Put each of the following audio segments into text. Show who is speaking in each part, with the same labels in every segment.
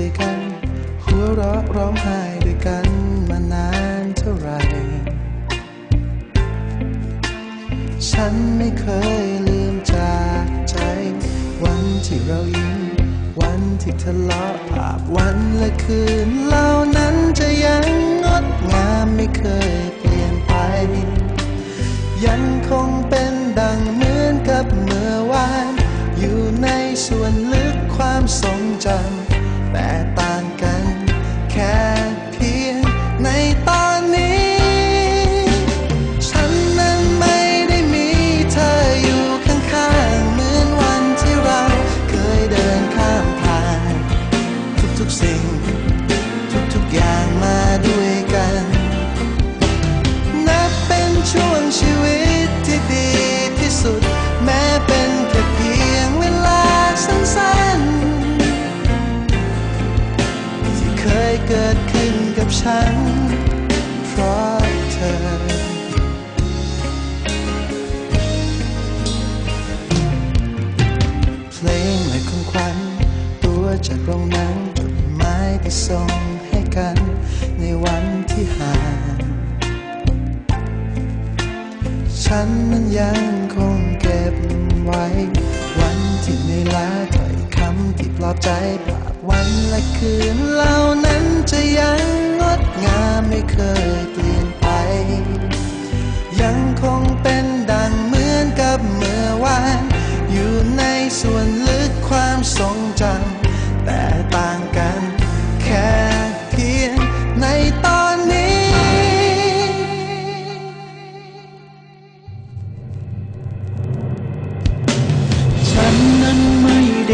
Speaker 1: ด้วยกัน หัวเราะร้องไห้ด้วยกันมานานเท่าไร ฉันไม่เคยลืมจากใจ วันที่เรายิ้ม วันที่ทะเลาะภาพวันและคืนเหล่านั้นจะยังงดงามไม่เคยเปลี่ยนไป ยังคง เกิดขึ้นกับฉัน เพราะเธอ เพลงและของขวัญตัวจากโรงหนังจดหมายที่ส่งให้กันในวันที่ห่างฉันนั้นยังคงเก็บไว้ วันที่เหนื่ลาถ้อยคำที่ปลอบใจภาพวันและคืนเหล่านั้น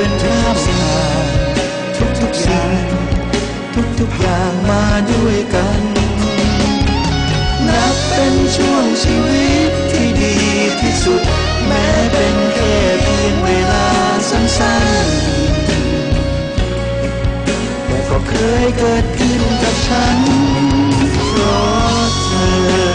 Speaker 2: น ยเกิดขึ้นกับฉันเพราะเธอ